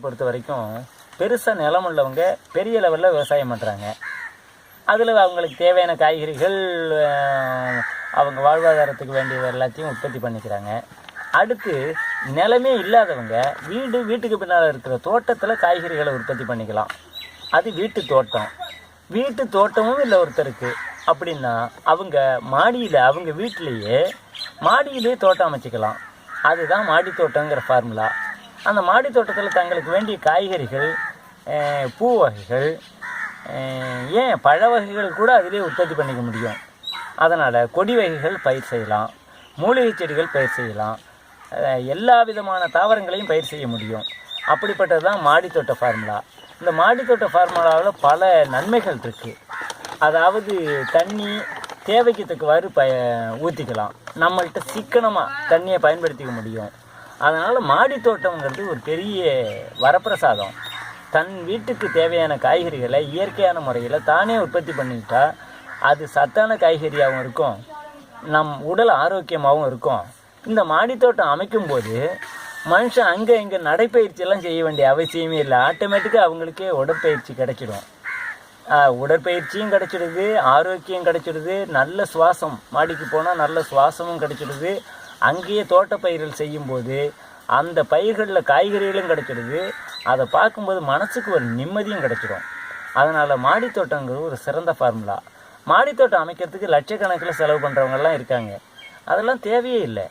பொறுத்த வரைக்கும் பெருசாக நிலம் உள்ளவங்க பெரிய லெவலில் விவசாயம் பண்ணுறாங்க அதில் அவங்களுக்கு தேவையான காய்கறிகள் அவங்க வாழ்வாதாரத்துக்கு வேண்டியது எல்லாத்தையும் உற்பத்தி பண்ணிக்கிறாங்க. அடுத்து நிலமே இல்லாதவங்க வீடு வீட்டுக்கு பின்னால் இருக்கிற தோட்டத்தில் காய்கறிகளை உற்பத்தி பண்ணிக்கலாம். அது வீட்டு தோட்டம். வீட்டு தோட்டமும் இல்லை ஒருத்தருக்கு. அப்படின்னா அவங்க மாடியில் அவங்க வீட்டிலேயே மாடியிலே தோட்டம் அமைச்சிக்கலாம். அதுதான் மாடி தோட்டங்கிற ஃபார்முலா அந்த மாடி தோட்டத்தில் தங்களுக்கு வேண்டிய காய்கறிகள் பூ வகைகள் ஏன் பழ வகைகள் கூட அதிலே உற்பத்தி பண்ணிக்க முடியும். அதனால் கொடி வகைகள் பயிர் செய்யலாம் மூலிகை செடிகள் பயிர் செய்யலாம் எல்லா விதமான தாவரங்களையும் பயிர் செய்ய முடியும். அப்படிப்பட்டது தான் மாடித்தோட்ட ஃபார்முலா. இந்த மாடித்தோட்ட ஃபார்முலாவில் பல நன்மைகள் இருக்குது அதாவது தண்ணி தேவைக்கு தக்கவாறு ப ஊற்றிக்கலாம் நம்மள்கிட்ட சிக்கனமாக தண்ணியை பயன்படுத்திக்க முடியும். அதனால் மாடி தோட்டம்ங்கிறது ஒரு பெரிய வரப்பிரசாதம். தன் வீட்டுக்கு தேவையான காய்கறிகளை இயற்கையான முறையில் தானே உற்பத்தி பண்ணிக்கிட்டா அது சத்தான காய்கறியாகவும் இருக்கும். நம் உடல் ஆரோக்கியமாகவும் இருக்கும். இந்த மாடித்தோட்டம் அமைக்கும்போது மனுஷன் அங்கே இங்கே நடைப்பயிற்சியெல்லாம் செய்ய வேண்டிய அவசியமே இல்லை. ஆட்டோமேட்டிக்காக அவங்களுக்கே உடற்பயிற்சி கிடைச்சிடும். உடற்பயிற்சியும் கிடைச்சிடுது ஆரோக்கியம் கிடைச்சிடுது நல்ல சுவாசம். மாடிக்கு போனால் நல்ல சுவாசமும் கிடைச்சிடுது. அங்கேயே தோட்டப்பயிர்கள் செய்யும்போது அந்த பயிர்களில் காய்கறிகளும் கிடச்சிடுது. அதை பார்க்கும்போது மனசுக்கு ஒரு நிம்மதியும் கிடச்சிடும். அதனால் மாடித்தோட்டங்கிறது ஒரு சிறந்த ஃபார்முலா மாடித்தோட்டம் அமைக்கிறதுக்கு லட்சக்கணக்கில் செலவு பண்ணுறவங்கெல்லாம் இருக்காங்க. அதெல்லாம் தேவையே இல்லை.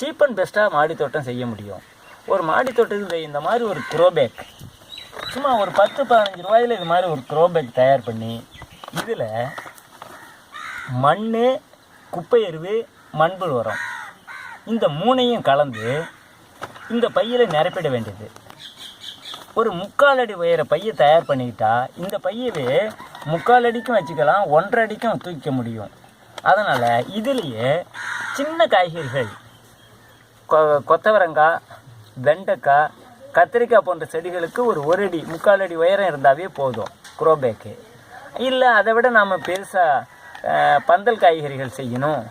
சீப் அண்ட் பெஸ்ட்டாக மாடித்தோட்டம் செய்ய முடியும். ஒரு மாடித்தோட்டத்துக்கு இந்த மாதிரி ஒரு க்ரோபேக் சும்மா ஒரு பத்து பதினஞ்சு ரூபாயில் இது மாதிரி ஒரு க்ரோபேக் தயார் பண்ணி இதில் மண் குப்பை எருவு மண்புழு உரம். இந்த மூணையும் கலந்து இந்த பையில் நிரப்பிட வேண்டியது. ஒரு முக்கால் அடி உயர பையை தயார் பண்ணிக்கிட்டா இந்த பையவே முக்கால் அடிக்கும் வச்சுக்கலாம் ஒன்றரை அடிக்கும் தூக்க முடியும். அதனால் இதுலேயே சின்ன காய்கறிகள் கொ- கொத்தவரங்காய் வெண்டைக்காய் கத்திரிக்காய் போன்ற செடிகளுக்கு ஒரு ஒரு அடி முக்கால் அடி உயரம் இருந்தாவே போதும் குரோபேக்கு இல்லை அதை விட நாம் பெருசாக பந்தல் காய்கறிகள் செய்யணும்.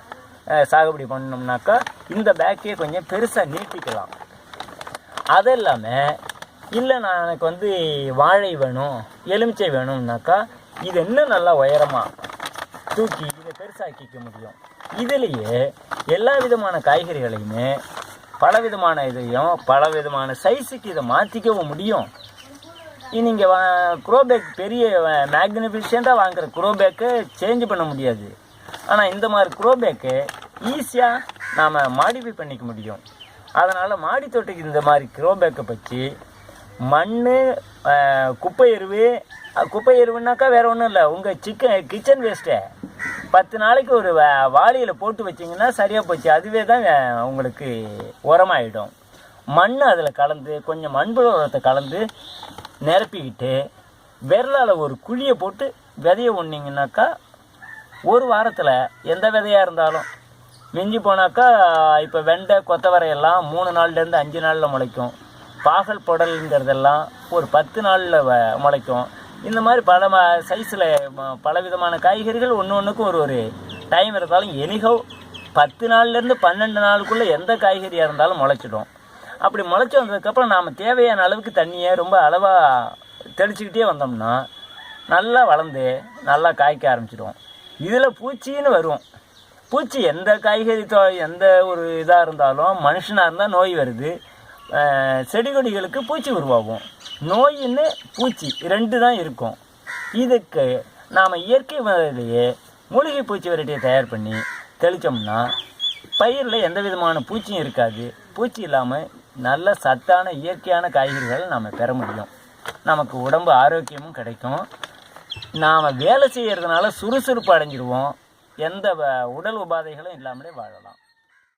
சாகுபடி பண்ணோம்னாக்கா இந்த பேக்கையே கொஞ்சம் பெருசாக நீட்டிக்கலாம். அது இல்லாமல் இல்லை நான் எனக்கு வந்து வாழை வேணும் எலுமிச்சை வேணும்னாக்கா இது இன்னும் நல்லா உயரமாக தூக்கி இதை பெருசாக்கிக்க முடியும். இதுலேயே எல்லா விதமான காய்கறிகளையுமே பல விதமான இதையும் பல விதமான சைஸுக்கு இதை மாற்றிக்கவும் முடியும். நீங்கள் வா குரோபேக் பெரிய மேக்னிஃபிஷியண்ட்டாக வாங்குற குரோபேக்கை சேஞ்ச் பண்ண முடியாது. ஆனால் இந்த மாதிரி குரோபேக்கு ஈஸியாக நாம் மாடிஃபை பண்ணிக்க முடியும். அதனால் மாடி தோட்டத்துக்கு இந்த மாதிரி க்ரோபேக்கை வச்சு மண் குப்பை எருவு குப்பை எருவுனாக்கா வேறு ஒன்றும் இல்லை. உங்கள் சிக்கன் கிச்சன் வேஸ்ட்டை பத்து நாளைக்கு ஒரு வா- போட்டு வச்சிங்கன்னா சரியாக போச்சு. அதுவே தான் உங்களுக்கு உரமாயிடும். மண் அதில் கலந்து கொஞ்சம் மண்புழு உரத்தை கலந்து நிரப்பிக்கிட்டு விரலால் ஒரு குழியை போட்டு விதைய ஒன்றிங்கனாக்கா ஒரு வாரத்தில் எந்த விதையாக இருந்தாலும் மிஞ்சி போனாக்கா இப்போ வெண்டை கொத்தவரை எல்லாம் மூணு நாள்லேருந்து அஞ்சு நாளில் முளைக்கும். பாகல் புடல்ங்கிறதெல்லாம் ஒரு பத்து நாளில் முளைக்கும். இந்த மாதிரி பல சைஸில் பல விதமான காய்கறிகள் ஒன்று ஒன்றுக்கும் ஒரு ஒரு டைம் இருந்தாலும் எனிகோ பத்து நாள்லேருந்து பன்னெண்டு நாளுக்குள்ளே எந்த காய்கறியாக இருந்தாலும் முளைச்சிடும். அப்படி முளைச்சி வந்ததுக்கப்புறம் நாம் தேவையான அளவுக்கு தண்ணியை ரொம்ப அளவாக தெளிச்சுக்கிட்டே வந்தோம்னா நல்லா வளர்ந்து நல்லா காய்க்க ஆரம்பிச்சிடும். இதில் பூச்சின்னு வரும். பூச்சி எந்த காய்கறி தோ எந்த ஒரு இதாக இருந்தாலும் மனுஷனாக இருந்தால் நோய் வருது. செடி கொடிகளுக்கு பூச்சி உருவாகும். நோயின்னு பூச்சி ரெண்டு தான் இருக்கும். இதுக்கு நாம் இயற்கை முறையிலேயே மூலிகை பூச்சி வெரைட்டியை தயார் பண்ணி தெளித்தோம்னா பயிரில் எந்த விதமான பூச்சியும் இருக்காது. பூச்சி இல்லாமல் நல்ல சத்தான இயற்கையான காய்கறிகளை நாம் பெற முடியும். நமக்கு உடம்பு ஆரோக்கியமும் கிடைக்கும். நாம் வேலை செய்கிறதுனால சுறுசுறுப்பு அடைஞ்சிடுவோம் எந்த வ- உடல் உபாதைகளும் இல்லாமலே வாழலாம்.